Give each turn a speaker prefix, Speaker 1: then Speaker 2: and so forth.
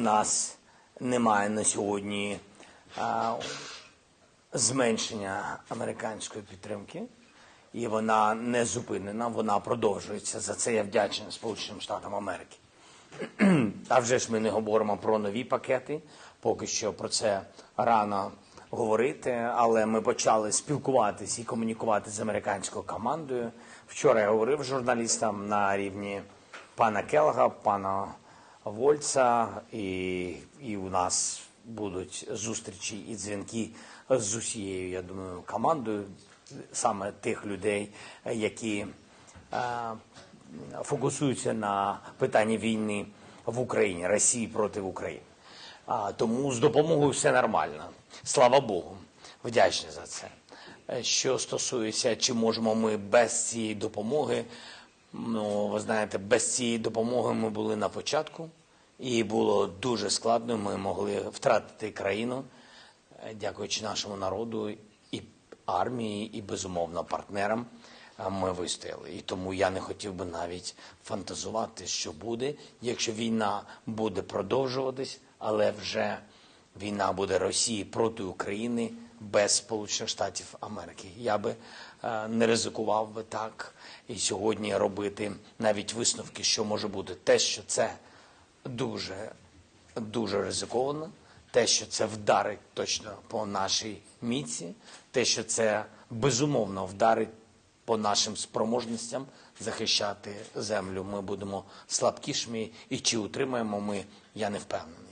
Speaker 1: Нас немає на сьогодні зменшення американської підтримки, і вона не зупинена, вона продовжується. За це я вдячний Сполученим Штатам Америки. А вже ж ми не говоримо про нові пакети. Поки що про це рано говорити, але ми почали спілкуватися і комунікувати з американською командою. Вчора я говорив журналістам на рівні пана Келга, пана Вольца, і, і у нас будуть зустрічі і дзвінки з усією, я думаю, командою саме тих людей, які е, фокусуються на питанні війни в Україні, Росії проти України. А, тому з допомогою все нормально. Слава Богу, вдячні за це. Е, Що стосується, чи можемо ми без цієї допомоги, ну ви знаєте, без цієї допомоги ми були на початку, і було дуже складно. Ми могли втратити країну, е, дякуючи нашому народу і армії, і безумовно партнерам. Ми вистояли. І тому я не хотів би навіть фантазувати, що буде, якщо війна буде продовжуватись, але вже війна буде Росії проти України без Сполучених Штатів Америки. Я би е, не ризикував би так і сьогодні робити навіть висновки, що може бути те, що це дуже дуже ризиковано. Те, що це вдарить точно по нашій міці, те, що це безумовно вдарить по нашим спроможностям захищати землю. Ми будемо слабкішими, і чи утримаємо ми, я не впевнений.